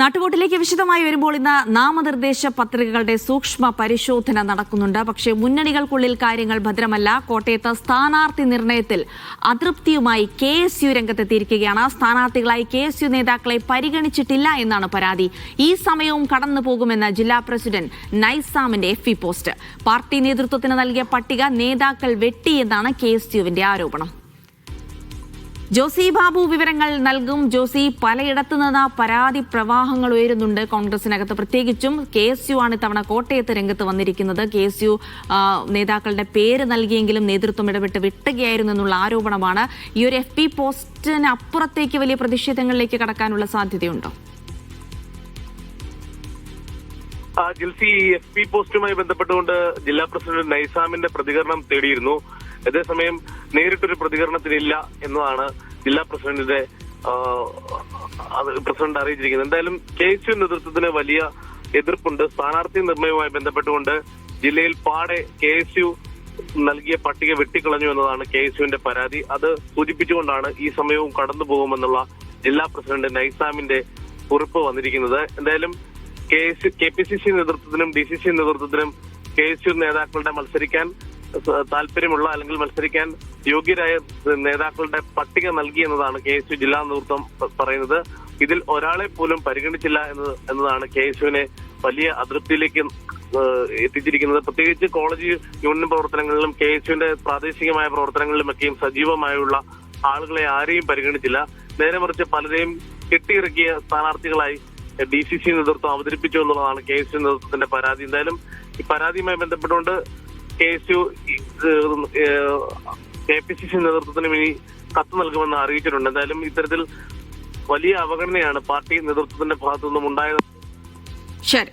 നാട്ടുവോട്ടിലേക്ക് വിശദമായി വരുമ്പോൾ ഇന്ന് നാമനിർദ്ദേശ പത്രികകളുടെ സൂക്ഷ്മ പരിശോധന നടക്കുന്നുണ്ട്. പക്ഷേ മുന്നണികൾക്കുള്ളിൽ കാര്യങ്ങൾ ഭദ്രമല്ല. കോട്ടയത്ത് സ്ഥാനാർത്ഥി നിർണയത്തിൽ അതൃപ്തിയുമായി കെ എസ് യു രംഗത്തെത്തിയിരിക്കുകയാണ്. സ്ഥാനാർത്ഥികളായി കെ എസ് യു നേതാക്കളെ പരിഗണിച്ചിട്ടില്ല എന്നാണ് പരാതി. ഈ സമയവും കടന്നു പോകുമെന്ന് ജില്ലാ പ്രസിഡന്റ് നൈസാമിന്റെ എഫ് പോസ്റ്റ്. പാർട്ടി നേതൃത്വത്തിന് നൽകിയ പട്ടിക നേതാക്കൾ വെട്ടിയെന്നാണ് കെ എസ് യുവിന്റെ ആരോപണം. ജോസി ബാബു വിവരങ്ങൾ നൽകും. ജോസി പലയിടത്തു നിന്ന് പരാതി പ്രവാഹങ്ങൾ ഉയരുന്നുണ്ട്. കോൺഗ്രസിനകത്ത് പ്രത്യേകിച്ചും കെ എസ് യു ആണ് ഇത്തവണ കോട്ടയത്ത് രംഗത്ത് വന്നിരിക്കുന്നത്. കെ എസ് യു നേതാക്കളുടെ പേര് നൽകിയെങ്കിലും നേതൃത്വം ഇടപെട്ട് വിട്ടുകയായിരുന്നു എന്നുള്ള ആരോപണമാണ് ഈ ഒരു എഫ് പി പോസ്റ്റിന് അപ്പുറത്തേക്ക് വലിയ പ്രതിഷേധങ്ങളിലേക്ക് കടക്കാനുള്ള സാധ്യതയുണ്ടോ? ജിൽസി എഫ് പി പോസ്റ്റുമായി ബന്ധപ്പെട്ടുകൊണ്ട് ജില്ലാ പ്രസിഡന്റ് നൈസാമിന്റെ പ്രതികരണം തേടിയിരുന്നു. അതേസമയം നേരിട്ടൊരു പ്രതികരണത്തിനില്ല എന്നതാണ് ജില്ലാ പ്രസിഡന്റിന്റെ പ്രസിഡന്റ് അറിയിച്ചിരിക്കുന്നത്. എന്തായാലും കെ എസ് യു നേതൃത്വത്തിന് വലിയ എതിർപ്പുണ്ട്. സ്ഥാനാർത്ഥി നിർണയവുമായി ബന്ധപ്പെട്ടുകൊണ്ട് ജില്ലയിൽ പാടെ കെ എസ് യു നൽകിയ പട്ടിക വെട്ടിക്കളഞ്ഞു എന്നതാണ് കെ എസ് യുവിന്റെ പരാതി. അത് സൂചിപ്പിച്ചുകൊണ്ടാണ് ഈ സമയവും കടന്നു പോകുമെന്നുള്ള ജില്ലാ പ്രസിഡന്റ് നൈസാമിന്റെ കുറിപ്പ് വന്നിരിക്കുന്നത്. എന്തായാലും K S K P C C നേതൃത്വത്തിനും D C C നേതൃത്വത്തിനും കെ എസ് യു നേതാക്കളുടെ മത്സരിക്കാൻ താല്പര്യമുള്ള അല്ലെങ്കിൽ മത്സരിക്കാൻ യോഗ്യരായ നേതാക്കളുടെ പട്ടിക നൽകി എന്നതാണ് കെ എസ് യു ജില്ലാ നേതൃത്വം പറയുന്നത്. ഇതിൽ ഒരാളെ പോലും പരിഗണിച്ചില്ല എന്നത് എന്നതാണ് കെ എസ് യുവിനെ വലിയ അതൃപ്തിയിലേക്ക് എത്തിച്ചിരിക്കുന്നത്. പ്രത്യേകിച്ച് കോളേജ് യൂണിയൻ പ്രവർത്തനങ്ങളിലും കെ എസ് യുവിന്റെ പ്രാദേശികമായ പ്രവർത്തനങ്ങളിലുമൊക്കെയും സജീവമായുള്ള ആളുകളെ ആരെയും പരിഗണിച്ചില്ല. നേരെ മറിച്ച് പലരെയും കെട്ടിയിറക്കിയ സ്ഥാനാർത്ഥികളായി ഡി സി സി നേതൃത്വം അവതരിപ്പിച്ചു എന്നുള്ളതാണ് കെ എസ് യു നേതൃത്വത്തിന്റെ പരാതി. എന്തായാലും ഈ പരാതിയുമായി ബന്ധപ്പെട്ടുകൊണ്ട് K S U K P C C നേതൃത്വത്തിനും ഇനി കത്ത് നൽകുമെന്ന് അറിയിച്ചിട്ടുണ്ട്. എന്തായാലും ഇത്തരത്തിൽ വലിയ അവഗണനയാണ് പാർട്ടി നേതൃത്വത്തിന്റെ ഭാഗത്തു നിന്നും ഉണ്ടായത്. ശരി.